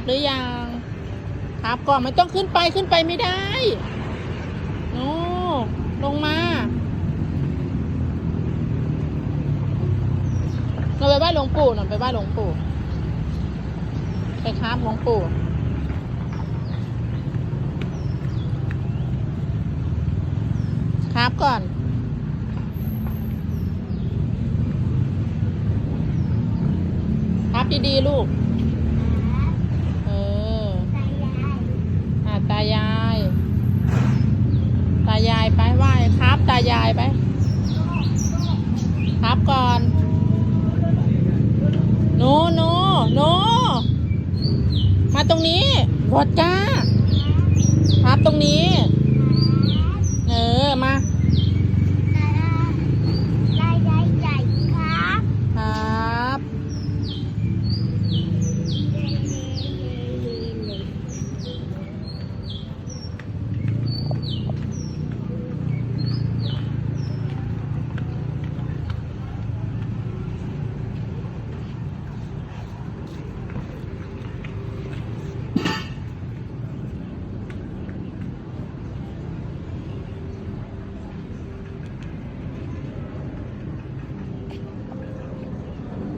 ับหรือยังครับก่อนมันต้องขึ้นไปขึ้นไปไม่ได้โน่ลงมาเราไปไหว้หลวงปู่หน่อยไปไหว้หลวงปู่ ไปครับหลวงปู่ครับก่อนครับดีๆลูก เอออ่าตายาย ตายาย ไหว้ครับตายายไปครับก่อนหนูหนูหนูมาตรงนี้วอดจ้า